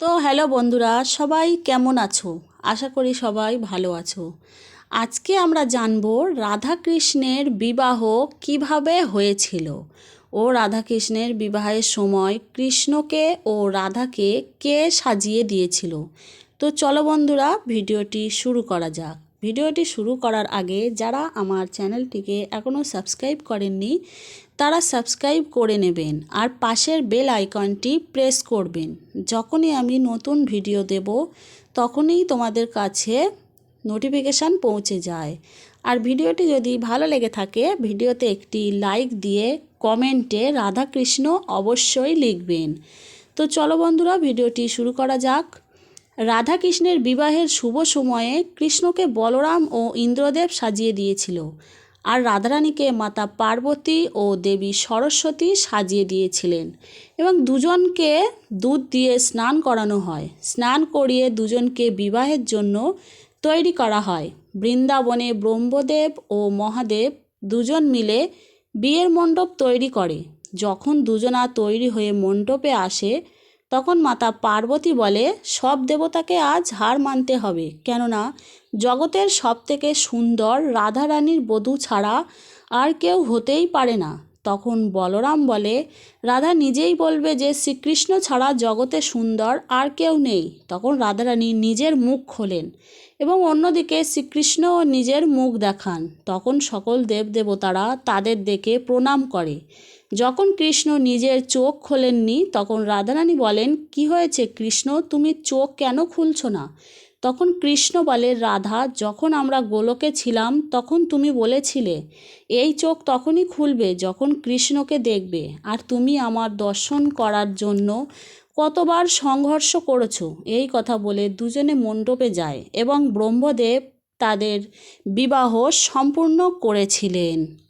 তো হ্যালো বন্ধুরা, সবাই কেমন আছো? আশা করি সবাই ভালো আছো। আজকে আমরা জানব রাধাকৃষ্ণের বিবাহ কীভাবে হয়েছিল। ও রাধাকৃষ্ণের বিবাহের সময় কৃষ্ণকে ও রাধাকে কে সাজিয়ে দিয়েছিল। তো চলো বন্ধুরা, ভিডিওটি শুরু করা যাক। ভিডিওটি শুরু করার আগে যারা আমার চ্যানেলটিকে এখনও সাবস্ক্রাইব করেননি, তারা সাবস্ক্রাইব করে নেবেন আর পাশের বেল আইকনটি প্রেস করবেন। যখনই আমি নতুন ভিডিও দেব, তখনই তোমাদের কাছে নোটিফিকেশান পৌঁছে যায়। আর ভিডিওটি যদি ভালো লেগে থাকে, ভিডিওতে একটি লাইক দিয়ে কমেন্টে রাধাকৃষ্ণ অবশ্যই লিখবেন। তো চলো বন্ধুরা, ভিডিওটি শুরু করা যাক। রাধাকৃষ্ণের বিবাহের শুভ সময়ে কৃষ্ণকে বলরাম ও ইন্দ্রদেব সাজিয়ে দিয়েছিল আর রাধারানীকে মাতা পার্বতী ও দেবী সরস্বতী সাজিয়ে দিয়েছিলেন এবং দুজনকে দুধ দিয়ে স্নান করানো হয়। স্নান করিয়ে দুজনকে বিবাহের জন্য তৈরি করা হয়। বৃন্দাবনে ব্রহ্মদেব ও মহাদেব দুজন মিলে বিয়ের মণ্ডপ তৈরি করে। যখন দুজনা তৈরি হয়ে মণ্ডপে আসে তখন মাতা পার্বতী বলে, সব দেবতাকে আজ হার মানতে হবে। কেননা, জগতের সবথেকে সুন্দর রাধারানীর বধূ ছাড়া আর কেউ হতেই পারে না। তখন বলরাম বলে, রাধা নিজেই বলবে যে, শ্রীকৃষ্ণ ছাড়া জগতে সুন্দর আর কেউ নেই। তখন রাধারানী নিজের মুখ খোলেন এবং অন্যদিকে শ্রীকৃষ্ণও নিজের মুখ দেখান। তখন সকল দেবদেবতারা তাদের দেখে প্রণাম করে। যখন কৃষ্ণ নিজের চোখ খোলেননি, তখন রাধারানী বলেন, কি হয়েছে কৃষ্ণ? তুমি চোখ কেন খুলছো না? তখন কৃষ্ণ বলে, রাধা, যখন আমরা গোলকে ছিলাম, তখন তুমি বলেছিলে, এই চোখ তখনই খুলবে যখন কৃষ্ণকে দেখবে, আর তুমি আমার দর্শন করার জন্য কতবার সংঘর্ষ করেছ? এই কথা বলে দুজনে মণ্ডপে যায় এবং ব্রহ্মদেব তাদের বিবাহ সম্পূর্ণ করেছিলেন।